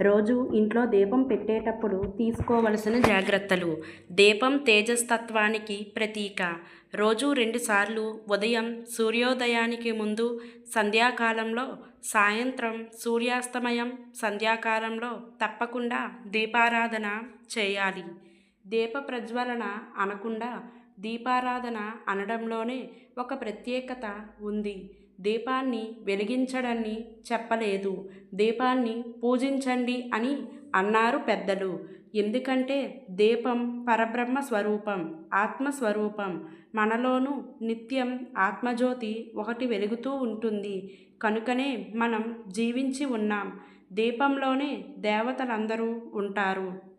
రోజు ఇంట్లో దీపం పెట్టేటప్పుడు తీసుకోవలసిన జాగ్రత్తలు. దీపం తేజస్తత్వానికి ప్రతీక. రోజు రెండుసార్లు ఉదయం సూర్యోదయానికి ముందు సంధ్యాకాలంలో సాయంత్రం సూర్యాస్తమయం సంధ్యాకాలంలో తప్పకుండా దీపారాధన చేయాలి. దీప ప్రజ్వలన అనకుండా దీపారాధన అనడంలోనే ఒక ప్రత్యేకత ఉంది. దీపాన్ని వెలిగించడని చెప్పలేదు. దీపాన్ని పూజించండి అని అన్నారు పెద్దలు. ఎందుకంటే దీపం పరబ్రహ్మ స్వరూపం ఆత్మస్వరూపం మనలోనూ నిత్యం ఆత్మజ్యోతి ఒకటి వెలుగుతూ ఉంటుంది. కనుకనే మనం జీవించి ఉన్నాం. దీపంలోనే దేవతలందరూ ఉంటారు.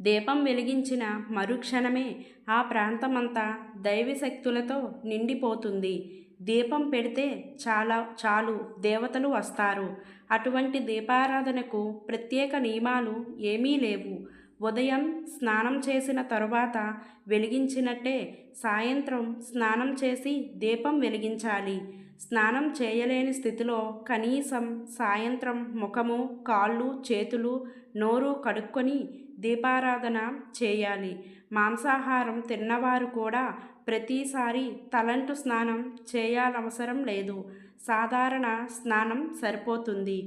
దీపం వెలిగించిన మరుక్షణమే ఆ ప్రాంతమంతా దైవశక్తులతో నిండిపోతుంది. దీపం పెడితే చాలా చాలు దేవతలు వస్తారు. అటువంటి దీపారాధనకు ప్రత్యేక నియమాలు ఏమీ లేవు. ఉదయం స్నానం చేసిన తరువాత వెలిగించినట్టే సాయంత్రం స్నానం చేసి దీపం వెలిగించాలి. స్నానం చేయలేని స్థితిలో కనీసం సాయంత్రం ముఖము కాళ్ళు చేతులు నోరు కడుక్కొని దీపారాధన చేయాలి. మాంసాహారం తిన్నవారు కూడా ప్రతిసారి తలంటు స్నానం చేయాలవసరం లేదు. సాధారణ స్నానం సరిపోతుంది.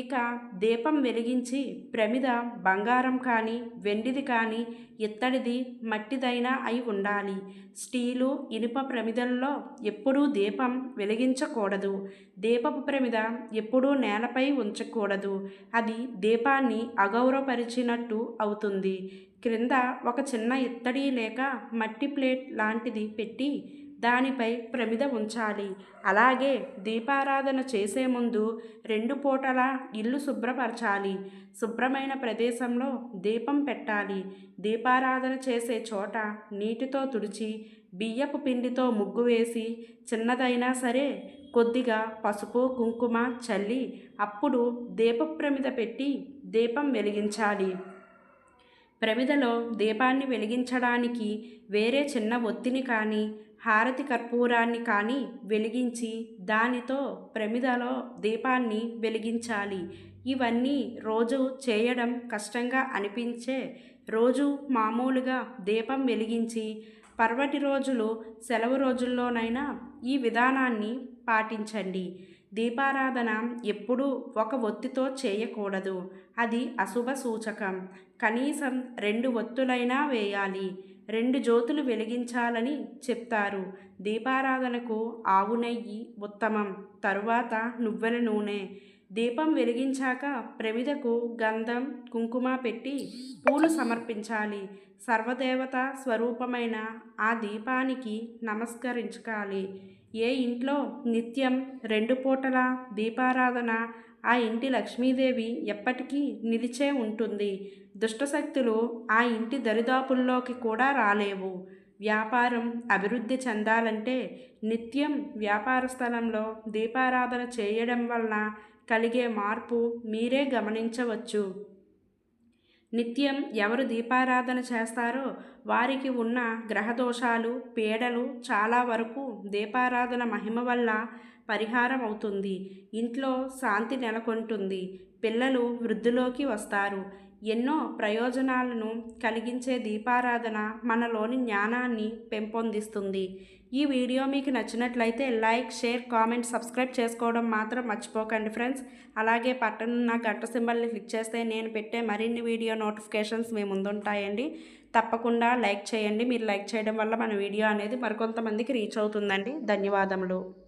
ఇక దీపం వెలిగించి ప్రమిద బంగారం కానీ వెండిది కానీ ఇత్తడిది మట్టిదైనా అయి ఉండాలి. స్టీలు ఇనుప ప్రమిదల్లో ఎప్పుడూ దీపం వెలిగించకూడదు. దీపపు ప్రమిద ఎప్పుడూ నేలపై ఉంచకూడదు. అది దీపాన్ని అగౌరవపరిచినట్టు అవుతుంది. క్రింద ఒక చిన్న ఇత్తడి లేక మట్టి ప్లేట్ లాంటిది పెట్టి దానిపై ప్రమిద ఉంచాలి. అలాగే దీపారాధన చేసే ముందు రెండు పూటల ఇల్లు శుభ్రపరచాలి. శుభ్రమైన ప్రదేశంలో దీపం పెట్టాలి. దీపారాధన చేసే చోట నీటితో తుడిచి బియ్యపు పిండితో ముగ్గు వేసి చిన్నదైనా సరే కొద్దిగా పసుపు కుంకుమ చల్లి అప్పుడు దీప ప్రమిద పెట్టి దీపం వెలిగించాలి. ప్రమిదలో దీపాన్ని వెలిగించడానికి వేరే చిన్న ఒత్తిని కానీ హారతి కర్పూరాన్ని కానీ వెలిగించి దానితో ప్రమిదలో దీపాన్ని వెలిగించాలి. ఇవన్నీ రోజు చేయడం కష్టంగా అనిపించే రోజు మామూలుగా దీపం వెలిగించి పర్వటి రోజులు సెలవు రోజుల్లోనైనా ఈ విధానాన్ని పాటించండి. దీపారాధన ఎప్పుడూ ఒక ఒత్తితో చేయకూడదు. అది అశుభ సూచకం. కనీసం రెండు ఒత్తులైనా వేయాలి. రెండు జ్యోతులు వెలిగించాలని చెప్తారు. దీపారాధనకు ఆవు నెయ్యి ఉత్తమం. తరువాత నువ్వుల నూనె. దీపం వెలిగించాక ప్రమిదకు గంధం కుంకుమ పెట్టి పూలు సమర్పించాలి. సర్వదేవత స్వరూపమైన ఆ దీపానికి నమస్కరించుకోవాలి. ఏ ఇంట్లో నిత్యం రెండు పూటల దీపారాధన ఆ ఇంటి లక్ష్మీదేవి ఎప్పటికీ నిలిచే ఉంటుంది. దుష్టశక్తులు ఆ ఇంటి దరిదాపుల్లోకి కూడా రాలేవు. వ్యాపారం అభివృద్ధి చెందాలంటే నిత్యం వ్యాపార స్థలంలో దీపారాధన చేయడం వలన కలిగే మార్పు మీరే గమనించవచ్చు. నిత్యం ఎవరు దీపారాధన చేస్తారో వారికి ఉన్న గ్రహదోషాలు పీడలు చాలా వరకు దీపారాధన మహిమ వల్ల పరిహారం అవుతుంది. ఇంట్లో శాంతి నెలకొంటుంది. పిల్లలు వృద్ధిలోకి వస్తారు. ఎన్నో ప్రయోజనాలను కలిగించే దీపారాధన మనలోని జ్ఞానాన్ని పెంపొందిస్తుంది. ఈ వీడియో మీకు నచ్చినట్లయితే లైక్ షేర్ కామెంట్ సబ్స్క్రైబ్ చేసుకోవడం మాత్రం మర్చిపోకండి ఫ్రెండ్స్. అలాగే పక్కనున్న గంట సింబల్ని క్లిక్ చేస్తే నేను పెట్టే మరిన్ని వీడియో నోటిఫికేషన్స్ మీ ముందుంటాయండి. తప్పకుండా లైక్ చేయండి. మీరు లైక్ చేయడం వల్ల మన వీడియో అనేది మరికొంతమందికి రీచ్ అవుతుందండి. ధన్యవాదములు.